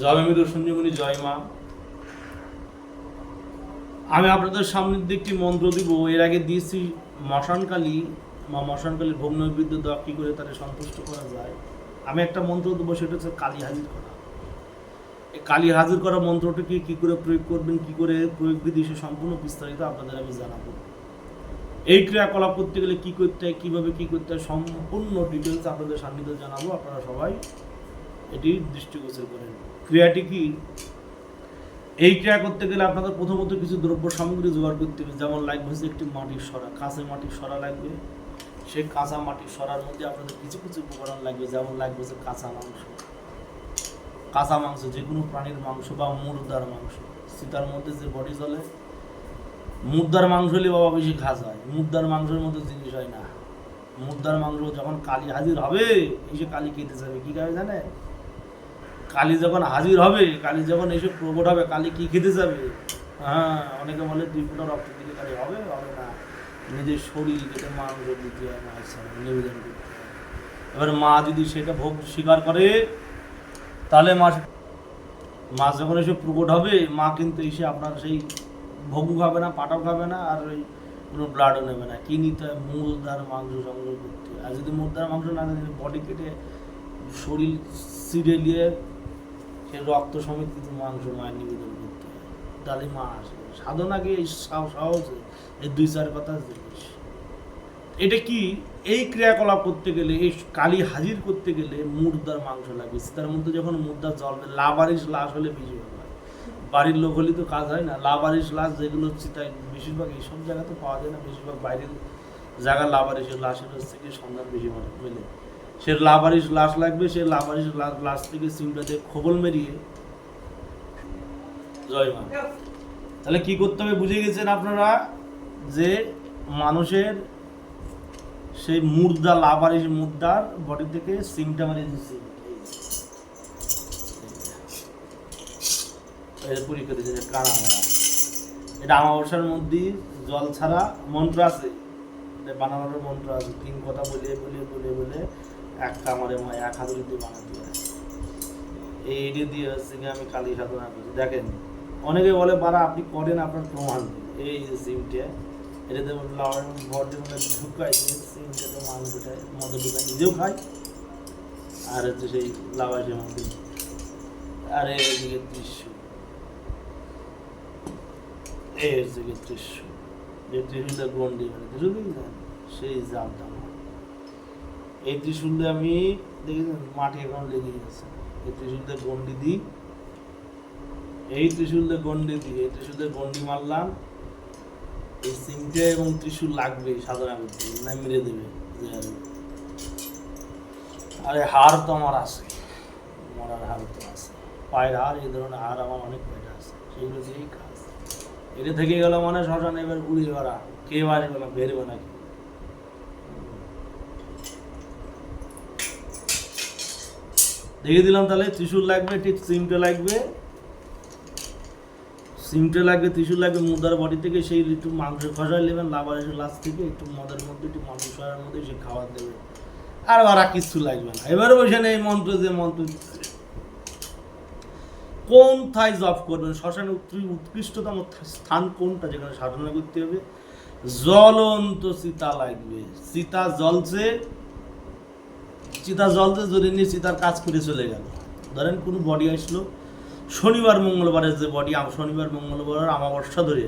জয় মৃদু সঞ্জীবনী, জয় মা। আমি আপনাদের সামনের দিকে একটি মন্ত্র দিব। এর আগে দিয়েছি মশানকালী। বা মশানকালীর ভোগ নৈবেদ্য দেওয়া, কী করে তাদের সন্তুষ্ট করা যায়? আমি একটা মন্ত্র দেবো, সেটা হচ্ছে কালী হাজির করা। এই কালী হাজির করা মন্ত্রটিকে কী করে প্রয়োগ করবেন, কী করে প্রয়োগ বিধি, সে সম্পূর্ণ বিস্তারিত আপনাদের আমি জানাব। এই ক্রিয়াকলাপ করতে গেলে কী করতে হয়, কীভাবে কী করতে হয়, সম্পূর্ণ ডিটেলস আপনাদের সান্নিধ্যে জানাব। আপনারা সবাই এটি দৃষ্টিগোচর করেন। ক্রিয়াটি কি? এই ক্রিয়া করতে গেলে আপনাদের প্রথমত কিছু দ্রব্য সামগ্রী জোগাড় করতে হবে। যেমন লাগবে হচ্ছে একটি মাটির সরা কাঁচা মাটির সরা লাগবে। সেই কাঁচা মাটির সরার মধ্যে আপনাদের কিছু কিছু উপকরণ লাগবে। যেমন লাগবে হচ্ছে কাঁচা মাংস। কাঁচা মাংস যে কোনো প্রাণীর মাংস বা মুরদার মাংস। সীতার মধ্যে যে বডি চলে মুদ্রার মাংস হলে বাবা বেশি খাস হয়। মুদ্রার মাংসের মতো জিনিস হয় না। মুদ্রার মাংস যখন কালী হাজির হবে এই যে কালী খেতে যাবে। কি খাবে জানে কালী যখন হাজির হবে, কালী যখন এসে প্রকট হবে, কালী কি খেতে যাবে? হ্যাঁ অনেকে বলে দুই ফোটা রক্ত দিলে কালী হবে হবে না। নিজের শরীর কেটে মাংস দিতে হয় মায়ের সামনে নিবেদন করতে এবার মা যদি সেটা ভোগ স্বীকার করে, তাহলে মা মা যখন এসে প্রকট হবে, মা কিন্তু এসে আপনার সেই ভোগও খাবে না, পাটাও খাবে না, আর ওই কোনো ব্লাডও নেবে না। কি নিতে হয়? মুরদার মাংস সংগ্রহ করতে আর যদি মুরদার মাংস না থাকে বডি কেটে শরীর ছিঁড়ে নিয়ে রক্ত সমেত কিছু মাংস মায়ের নিবেদন করতে হয়। তাহলে মা আসে সাধনাকে সহজে এই দুই চার কথা জিনিস এটা কি? এই ক্রিয়াকলাপ করতে গেলে, এই কালী হাজির করতে গেলে মুর্দার মাংস লাগবে তার মধ্যে যখন মুর্দার জলবে লাবারিশ লাশ হলে বেশি হয়। বাড়ির লোক হলে তো কাজ হয় না। লাবারিশ লাশ যেগুলো চিতায় বেশিরভাগ এইসব জায়গাতে পাওয়া যায় না। বেশিরভাগ বাইরের জায়গা লাবারিশের লাশের হচ্ছে সন্ধান বেশি মেলে সে লাবারিশ লাশ লাগবে, সে লাবারিশ লা- লাশ থেকে সিমটা দিয়ে খোবল মেরিয়ে। জয় মা। তাহলে কি করতে হবে বুঝে গেছেন আপনারা? যে মানুষের সেই মুর্দা লাভারিস মুর্দার বডি থেকে সিমটা মারিয়ে দিচ্ছে মারা? এটা আমাবস্যার মধ্যে জল ছাড়া মন্ত্র আছে। বানানোর মন্ত্র আছে। তিন কথা বলে বলে বলে বলে। এক কামারে মা, এক হাতুড়ি দিয়ে বানাতে হয় এই এটি দিয়ে হচ্ছে আমি কালী সাধনা করি। দেখেন, অনেকে বলে বারা আপনি করেন আপনার প্রমাণ। এই যে সিমটা, এটাতে লাউয়ের মানে ঢুকাই সিমটাতে মাল ঢুকায় ঢুকায় নিজেও খায় আর হচ্ছে সেই লাভাসের মধ্যে আর এইদিকে ত্রিশূল এই হচ্ছে ত্রিশূল যে ত্রিশূলটা গন্ডি মানে সেই। এই ত্রিশূল আমি দেখেছেন মাটি এখন লেগে গেছে। এই ত্রিশূল গন্ডি দিই। এই ত্রিশূল দিয়ে গন্ডি দিই। এই ত্রিশূল গন্ডি মারলাম। এই সিমটে এবং ত্রিশূল লাগবে সাধনা করতে না মেরে দেবে আরে হার তো আমার আছে। মরার হার তো আছে। পায়ের হার, এই ধরনের হার আমার অনেক কয়টা আছে। সেগুলো দিয়েই কাজ। এটা থেকে গেল মানে শ্মশান এবার উড়ে বেড়া। কে আসবে না, বেরবে না দেখে দিলাম তাহলে, ত্রিশূল লাগবে, ঠিক সিমটা লাগবে। সিমটে লাগবে, ত্রিশূল লাগবে, মুদার বডি থেকে সেই একটু মাংস খসাই নেবেন লাভারের লাশ থেকে একটু মদের মধ্যে, একটু মাংস খসার মধ্যে সে খাবার দেবে আর ওরা কিচ্ছু লাগবে না। এবারে বসে এই মন্ত্র যে মন্ত্র কোন থাই জব করবেন? শ্মশানে উৎকৃ- উৎকৃষ্টতম স্থান কোনটা? যেখানে সাধনা করতে হবে। জ্বলন্ত চিতা লাগবে। চিতা জ্বলছে। চিতা জ্বলতে জোরে নিয়ে চিতার কাজ করে চলে গেল। ধরেন কোনো বডি আসলো, শনিবার, মঙ্গলবারের যে বডি শনিবার, মঙ্গলবার আমাবস্যা ধরে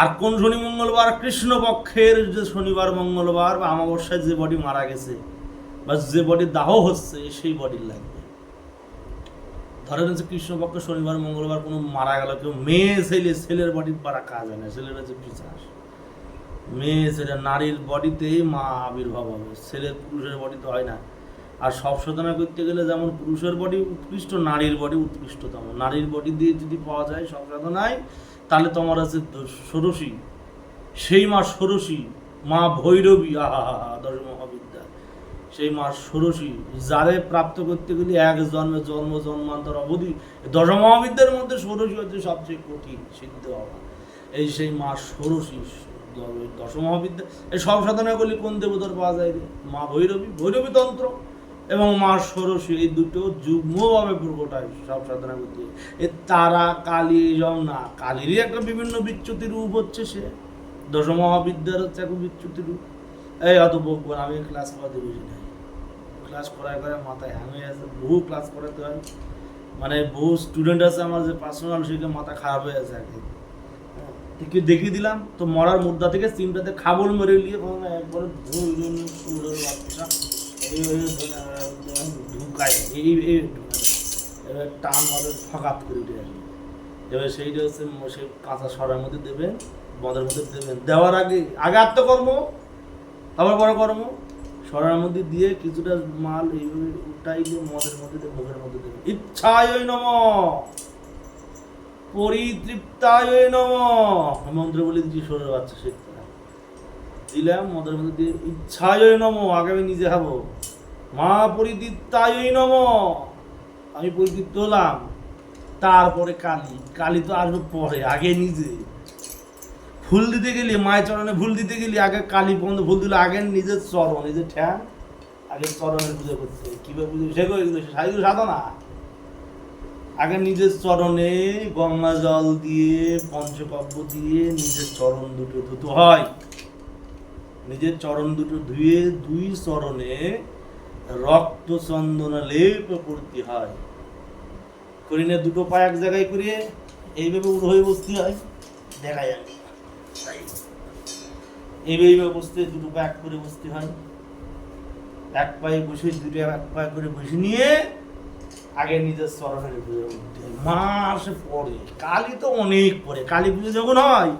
আর কোন শনি, মঙ্গলবার? কৃষ্ণপক্ষের যে শনিবার, মঙ্গলবার বা আমাবস্যায় যে বডি মারা গেছে বা যে বডি দাহ হচ্ছে, সেই বডির লাগবে। ধরেন যে কৃষ্ণপক্ষ শনিবার, মঙ্গলবার কোনো মারা গেল, কেউ মেয়ে, ছেলে, ছেলের বডি পারা কাজ হয় না, ছেলের হচ্ছে পিছাস। মেয়ে, ছেলে, নারীর বডিতেই মা আবির্ভাব হবে, ছেলের পুরুষের বডিতে হয় না। আর সব সাধনা করতে গেলে যেমন পুরুষের বডি উৎকৃষ্ট, নারীর বডি উৎকৃষ্টতম। নারীর বডি দিয়ে যদি পাওয়া যায় সব সাধনায়, তাহলে তোমার আছে ষোড়শী। সেই মা ষোড়শী, মা ভৈরবী আহা দশ মহাবিদ্যা সেই মা ষোড়শী, যারে প্রাপ্ত করতে গেলে এক জন্মে জন্ম, জন্মান্তর অবধি দশ মহাবিদ্যার মধ্যে ষোড়শী হচ্ছে সবচেয়ে কঠিন সিদ্ধ হওয়া। এই সেই মা ষোড়শী দশ মহাবিদ্যা এই সব সাধনা করলে কোন দেবতার পাওয়া যায় মা ভৈরবী। ভৈরবী তন্ত্র। এবং মা ষোড়শী এই দুটো যুগ্মভাবে প্রকটায় সব সাধনা করতে এ তারা, কালী এসব না কালীরই একটা বিভিন্ন বিচ্যুতি রূপ হচ্ছে সে। দশ মহাবিদ্যার হচ্ছে এখন বিচ্যুতি রূপ। এই অত বকবো আমি ক্লাস করাতে বুঝি না। ক্লাস করায় করে মাথায় হয়ে আছে, বহু ক্লাস করাতে হয়। মানে বহু স্টুডেন্ট আছে আমার যে পার্সোনাল সেটা মাথা খারাপ হয়ে আছে আর কি থেকে দেখিয়ে দিলাম, তো মরার মুদ্রা থেকে সিমটাতে খাবল মেরে নিয়ে একবারে বাচ্চা এইভাবে ঢুকায়, এই এই। এবার টান হবে ফকাত করে উঠে আসবে এবার সেইটা হচ্ছে সেই কাঁচা সরার মধ্যে দেবেন মদের মধ্যে দেবেন। দেওয়ার আগে আগে আত্মকর্ম তারপর বড় কর্ম। সরার মধ্যে দিয়ে কিছুটা মাল এইভাবে উঠাইলে মদের মধ্যে দিয়ে মুখের মধ্যে দেবেন। ইচ্ছায় নম, পরিতৃপ্তায় নম। মন্ত্র বলে দিচ্ছি সরের বাচ্চা শিখতে দিলাম, মদের মধ্যে দিয়ে ইচ্ছায় নম, আগে আমি নিজে খাব। মা পরিতৃপ্তায় নম। আমি পরিতৃপ্ত হলাম। তারপরে কালী। কালী তো আসবে পরে, আগে নিজে। ফুল দিতে গেলি, মায়ের চরণে ফুল দিতে গেলি আগে কালী পর্যন্ত ফুল দিলে, আগে নিজের চরণ নিজের ঠ্যাং, আগে চরণের পুজো করতে। কীভাবে পুজো এগুলো সাইগুলো সাধনা। আগে নিজের চরণে গঙ্গা জল দিয়ে পঞ্চকব্য দিয়ে নিজের চরণ দুটো ধুতে হয়। নিজের চরণ দুটো ধুয়ে দুই চরণে রক্ত চন্দনা লেপ করতে হয়। করিনে দুটো পা এক জায়গায় করিয়ে এইভাবে উড়ো হয়ে বসতে হয় দেখা যায় এইভাবে বসতে দুটো পা এক করে বসতে হয়। এক পায়ে বসে, দুটো এক পায়ে করে বসে নিয়ে আগে নিজের চরণের পুজো করতে হয়। মাসে পরে কালী তো অনেক পরে কালী পুজো যখন হয়,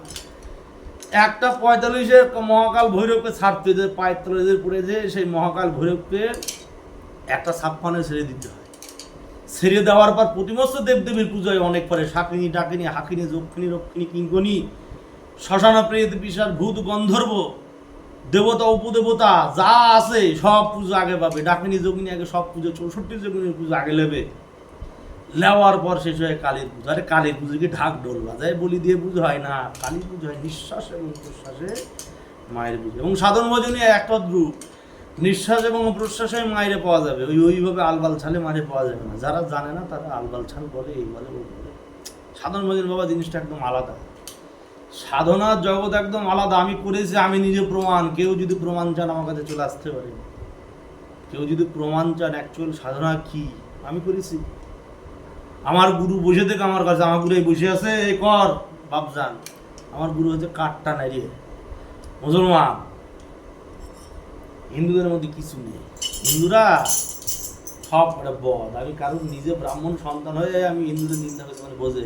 একটা পঁয়তাল্লিশে মহাকাল ভৈরবকে ছাড়তে যে পায়ের তলে পড়ে যে, সেই মহাকাল ভৈরবকে একটা ছাপ্পানে ছেড়ে দিতে হয়। ছেড়ে দেওয়ার পর প্রতিমস্ত দেবদেবীর পুজোয় অনেক পরে শাকিনী ডাকিনী হাকিনী যক্ষিণী রক্ষিণী কিঙ্কনি শ্মশান প্রেত বিশাল ভূত, গন্ধর্ব, দেবতা, উপদেবতা, যা আছে সব পুজো আগে পাবে। ডাকিনী, যোগিনী আগে সব পুজো, চৌষট্টি যোগিনীর পুজো আগে নেবে। নেওয়ার পর শেষ হয় কালীর পুজো। আরে কালীর পুজো কি ঢাক ঢোল বাজায়? বলি দিয়ে পুজো হয় না। কালী পুজো হয় নিঃশ্বাস এবং প্রশ্বাসে মায়ের পুজো। এবং সাধন ভজনী একটা রূপ নিঃশ্বাস এবং প্রশ্বাসে মায়েরে পাওয়া যাবে। ওই ওইভাবে আলবাল ছালে মায়ের পাওয়া যাবে না। যারা জানে না তারা আলবাল ছাল বলে, এই বলে ওই বলে। সাধন ভজন বাবা জিনিসটা একদম আলাদা। সাধনার জগৎ একদম আলাদা। আমি করেছি, আমি নিজে প্রমাণ। কেউ যদি প্রমাণ চান আমার কাছে চলে আসতে পারে। কেউ যদি প্রমাণ চান অ্যাকচুয়াল সাধনা কি? আমি করেছি। আমার গুরু বসে থেকে আমার কাছে, আমার গুরু বসে আছে, এই কর বাপজান আমার গুরু হচ্ছে কাঠটা নাড়িয়ে। মুসলমান হিন্দুদের মধ্যে কিছু নেই। হিন্দুরা সব একটা বদ। আমি কারণ নিজে ব্রাহ্মণ সন্তান হয়ে আমি হিন্দুদের নিন্দা করছি মানে বোঝে।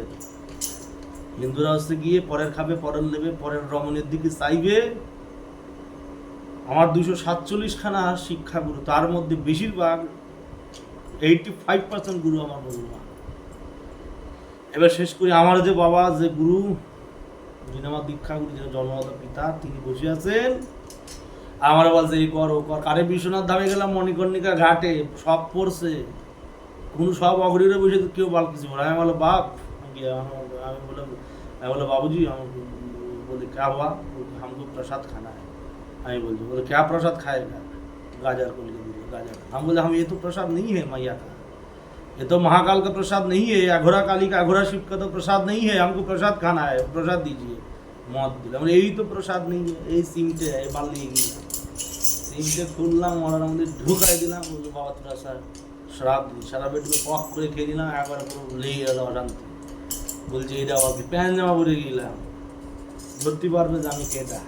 হিন্দুরা হচ্ছে গিয়ে পরের খাবে পরের নেবে পরের রমণের দিকে চাইবে। আমার দুশো সাতচল্লিশ খানা শিক্ষাগুরু, তার মধ্যে বেশিরভাগ এইটি ফাইভ পার্সেন্ট গুরু আমার মুসলমান। এবার শেষ করি, আমার যে বাবা, যে গুরু, যিনি আমার দীক্ষা গুরু যিনি জন্মদাতা পিতা, তিনি বসে আছেন আমার বলছে এই কর ও কর কারে বিশ্বনাথ ধামে গেলাম মণিকর্ণিকা ঘাটে সব পড়ছে কোনো সব অগরীরে বসে তো কেউ বল কিছু বলে আমি বলো বাপ গিয়ে আমার- আমি বলে আমি বলে बाबूजी हम बोले क्या हुआ बोले, हमको प्रसाद खाना है আমি বলছি बोले क्या प्रसाद खाएगा गाजर को लेके दिए गाजर हम बोले हम ये तो प्रसाद नहीं है मैया का ये तो महाकाल का प्रसाद नहीं है अघोरा काली का अघोरा शिव का तो प्रसाद नहीं है हमको प्रसाद खाना है प्रसाद दीजिए মদ দিলাম বলে, এই তো প্রসাদ নেই এই সিমটে এই বালি সিমটে খুললাম, ওনার মধ্যে ঢুকাই দিলাম বলল বাবা তোরা স্যার শরাব দিই শরাবে পক করে খেয়ে দিলাম একবার পুরো লেগে গেল অশান্তি। বলছে এটা আবার কি প্যান্ট জামা পরে গেলাম। ধরতে পারবে যে আমি কেটা?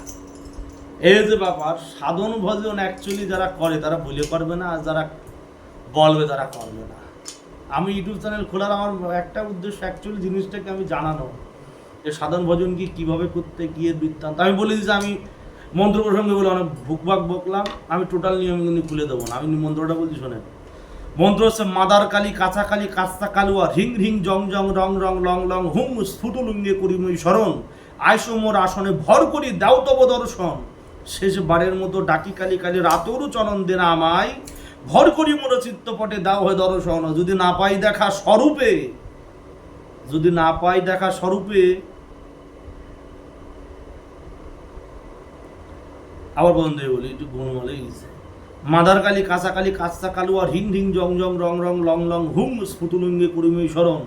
এই যে ব্যাপার, সাধন ভজন অ্যাকচুয়ালি যারা করে, তারা ভুলে করবে না, আর যারা বলবে, তারা করবে না। আমি ইউটিউব চ্যানেল খোলার আমার একটা উদ্দেশ্য অ্যাকচুয়ালি জিনিসটাকে আমি জানানো, যে সাধন ভজন কি, কীভাবে করতে গিয়ে বৃত্তান্ত? আমি বলে দিচ্ছি আমি মন্ত্র প্রসঙ্গে বলে অনেক ভুকভাগ বকলাম, আমি টোটাল নিয়ম কিন্তু খুলে দেবো না। আমি মন্ত্রটা বলছি, শোনেন। মন্ত্র হচ্ছে মাদার কালী, কাঁচা কালী কাস্তা কালুয়া হিং হিং জং জং, রং রং, লং লং, হুম স্ফুটলুঙ্গে করিমই স্মরণ আয়সো মোর আসনে, ভর করি দাও তব দর্শন। শেষ বারের মতো ডাকি কালী কালী, রাতরু চরণ দেনা আমায়। ভর করি মোর চিত্তপটে, দাও হয় দর্শন। যদি না পাই দেখা স্বরূপে, যদি না পাই দেখা স্বরূপে আবার বন্ধু বলি একটু গুণমালে গেছে। মাদার কালী, কাঁচা কালী, কাঁচা কালু আর হিং হিং জং জং রং রং লং লং হুম স্ফুটুলুঙ্গে কুড়িমি শরণ।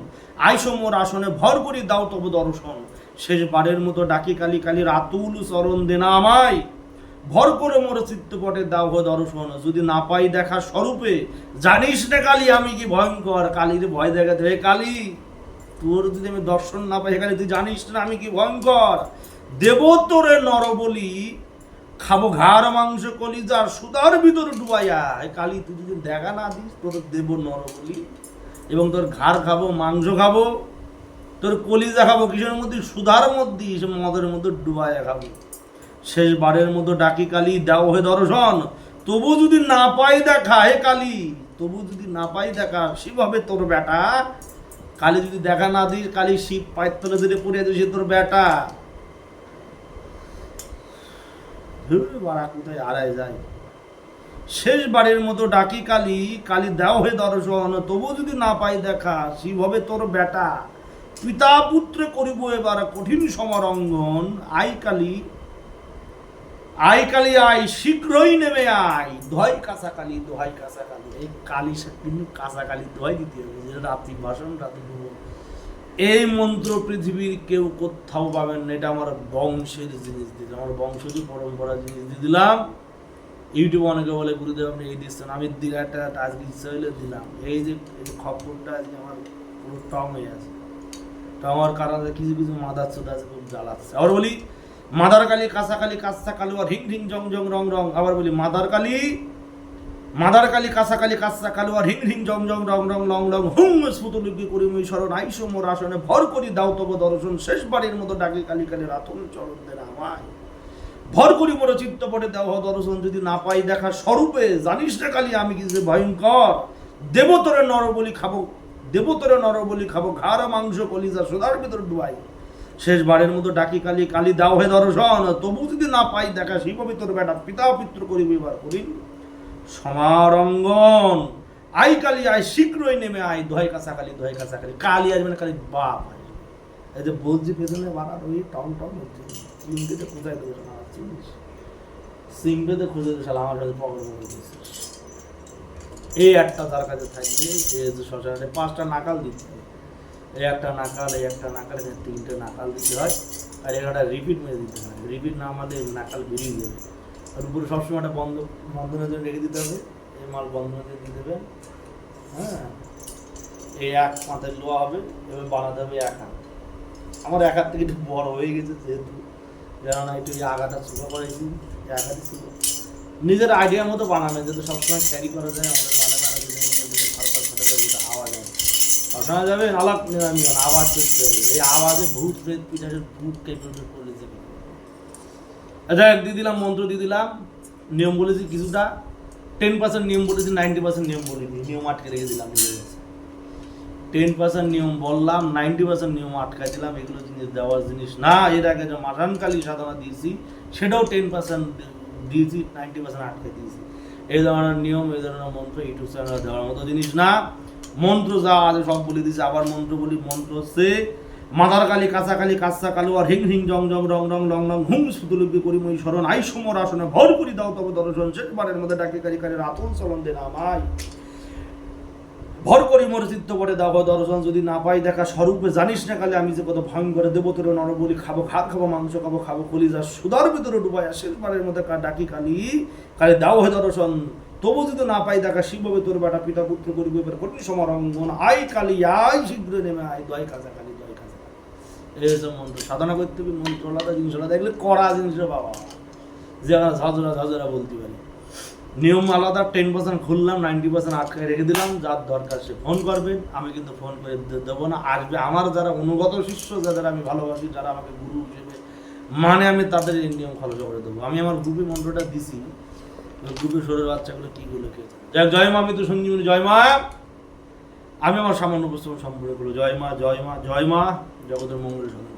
আইসো মোর আসনে ভর করি দাও তবু দর্শন। শেষ বারের মতো ডাকি কালী কালীর আতুল চরণ দেনা আমায়। ভর করে মোর চিত্তপটে দাও দর্শন। যদি না পাই দেখা স্বরূপে, জানিস না কালী, আমি কি ভয়ঙ্কর? কালীর ভয় দেখাতে হে কালী, তোর যদি আমি দর্শন না পাই এখানে তুই জানিস না আমি কি ভয়ঙ্কর? দেব তোরে নর বলি খাব ঘাড়, মাংস, কলিজা সুদার ভিতর ডুবাইয়া। কালী, তুই যদি দেখা না দিস, তোর দেব নর বলি এবং তোর ঘাড় খাব, মাংস খাব, তোর কলিজা খাব, কিসের মধ্যে? সুধার মধ্যে সে মদের মধ্যে ডুবাইয়া খাব। শেষবারের মতো ডাকি কালী, দাও হে দর্শন, তবু যদি না পাই দেখা, হে কালী, তবু যদি না পাই দেখা সেভাবে তোর বেটা। কালী যদি দেখা না দিস, কালী শিব পায়ের তলে ধরে পড়ে দিস তোর বেটা। হারায় যায়। শেষবারের মতো ডাকি কালী কালী দাও হে দর্শন তবু যদি না পাই দেখা, শিব হবে তোর বেটা পিতা পুত্রে করিব এবার কঠিন সমরঙ্গন। আই কালি আই কালি, আই, শীঘ্রই নেমে আই দোহাই কাঁচা কালী দোহাই কাঁচা কালি এই কালী কিন্তু কাঁচা কালী দোহাই দিতে হবে। রাত্রি ভাষণ রাত্রি এই মন্ত্র পৃথিবীর কেউ কোথাও পাবেন না। এটা আমার বংশের জিনিস দিলাম। আমার বংশজ পরম্পরা জিনিস দিয়ে দিলাম। ইউটিউব অনেকে বলে, গুরুদেব, আপনি এই দিচ্ছেন। আমি দিলে একটা আজকে ইচ্ছা হইলে দিলাম। এই যে এই খবরটা আজকে আমার পুরো টং হয়ে আছে আমার কারণে কিছু কিছু মাদার চোদ আছে, খুব জ্বালাচ্ছে আবার বলি মাদার কালী কাঁচা কালী কাঁচা কালু আর হিং হিং জং জং, রং রং। আবার বলি মাদার কালী মাদার কালী কাঁচা কালী কাঁচা কালু আর হিং হিং, জং জং, রং রং, লং লং হুম স্ফুটলিপি করি মুই শরণ আইসো মোর আসনে ভর করি, দাও তব, দর্শন, শেষ বাড়ির মতো ডাকি কালী কালী, রাতন, চরণ, দেন আমায়। ভর করি মোর চিত্তপটে দেহ, দর্শন, যদি না পাই দেখা স্বরূপে, জানিস না কালী, আমি কি যে ভয়ঙ্কর? দেবতরে নর বলি খাব, দেবতরে নর বলি খাব, ঘাড়, মাংস, কলিজা, সোদার ভিতর ডুবাই। শেষবারের মতো ডাকি কালী কালী, দাও হে দর্শন, তবু যদি না পাই দেখা শিব ভিতর, বেটা, পিতা পিত্র করিব, এবার করিন সমারঙ্গন। আই কালি, আই শীঘ্রই নেমে দোহাই কাঁচা কালী, দোহাই কাঁচা কালি আসবে না, কালী বাপ এই যে বলছি পেছনে বাড়ার ওই টম টম হচ্ছে। কোথায় দেবো না চিনিস? সিমটাতে খুঁজে শালা, আমার দিয়েছিস এই একটা তার কাছে থাকবে যে যে শ্মশানে পাঁচটা নাকাল হবে এই একটা নাকাল, এই একটা নাকাল তিনটে নাকাল দিতে হয়, আর এখানটা রিপিট মেরে দিতে হয়। রিপিট না আমাদের নাকাল বেরিয়ে যাবে। আর উপরে সবসময় একটা বন্ধ, বন্ধনের জন্য রেখে দিতে হবে। এই মাল বন্ধনের জন্য দিয়ে দেবেন। হ্যাঁ। এই এক মাথায় লোয়া হবে, এবার বানাতে হবে এক হাত। আমার এক হাত থেকে একটু বড় হয়ে গেছে যেহেতু, যেন না একটু এই আগাটা ছোটো করেছি এই আগাটা ছিল। নিজের আইডিয়ার মতো বানানো যাতে সবসময় ক্যারি করা যায়, আমাদের হয় শোনা যাবে আলাপ নিরামি আওয়াজ করতে হবে। এই আওয়াজে ভূত প্রেত পিঠাসের ভূত কেঁপে উঠে পড়ে যাবে আচ্ছা দিয়ে দিলাম মন্ত্র, দিয়ে দিলাম। নিয়ম বলেছি কিছুটা। টেন পার্সেন্ট নিয়ম বলেছি নাইনটি পার্সেন্ট নিয়ম বলিনি নিয়ম আটকে রেখে দিলাম টেন পার্সেন্ট নিয়ম বললাম নাইনটি পার্সেন্ট নিয়ম আটকাই দিলাম এগুলো জিনিস দেওয়ার জিনিস না এর আগে যে মাসানকালী সাধনা দিয়েছি, সেটাও টেন পার্সেন্ট দিয়েছি নাইনটি পার্সেন্ট আটকে দিয়েছি। এই ধরনের নিয়ম, এই ধরনের মন্ত্র ইউটিউব চ্যানেলে দেওয়ার মতো জিনিস না। মন্ত্র যা আছে সব বলে দিয়েছি, আবার মন্ত্র বলি, মন্ত্র হচ্ছে মাদার কালী কাঁচা কালী কাঁচা কালু আর হিং হিং জং জং রং রং লং লং হুম সুতুলুপি করি মই স্মরণ আই সমর আসনে ভর করি দাও তবে দর্শন। শেষবারের মধ্যে ডাকি কারি কারি রাতন চলন দে আমায় ভর করি মোর চিত্ত করে দাও দর্শন। যদি না পাই দেখা স্বরূপে জানিস না কালে, আমি যে কত ভয়ঙ্কর দেবতর নরবলি খাব খাত খাব, মাংস খাব খাব কলিজা সুদার ভিতরে ডুবাই শেষবারের মধ্যে কা- ডাকি কালি, কালে দাও হে দর্শন। তবু যদি না পাই দেখা শিব তোর বেটা পিতা পুত্র করিব, এবার কঠিন সমারঙ্গন। আই কালি, আই শীঘ্র নেমে আই দয় কাজা কালি। এই মন্ত্র। সাধনা করতে হবে মন্ত্র আলাদা জিনিস আলাদা। এগুলো করা জিনিস বাবা। যে আমরা ঝাঁঝরা ঝাঁঝরা বলতে পারি। নিয়ম আলাদা টেন পার্সেন্ট খুললাম নাইনটি পার্সেন্ট আটকায় রেখে দিলাম, যার দরকার সে ফোন করবেন আমি কিন্তু ফোন করে দেবো না। আসবে আমার যারা অনুগত শিষ্য, যাদের আমি ভালোবাসি, যারা আমাকে গুরু হিসেবে মানে আমি তাদের এই নিয়ম খরচা করে দেবো। আমি আমার গ্রুপে মন্ত্রটা দিছি। গ্রুপে সরের বাচ্চাগুলো কী গুলো কে যাক, জয় মা, আমি তো সঞ্জীবনী জয় মা! আমি আমার সামান্য উপস্থাপন সম্পর্কে করল জয় মা জয় মা জয় মা, জগতের মঙ্গলের সঙ্গে।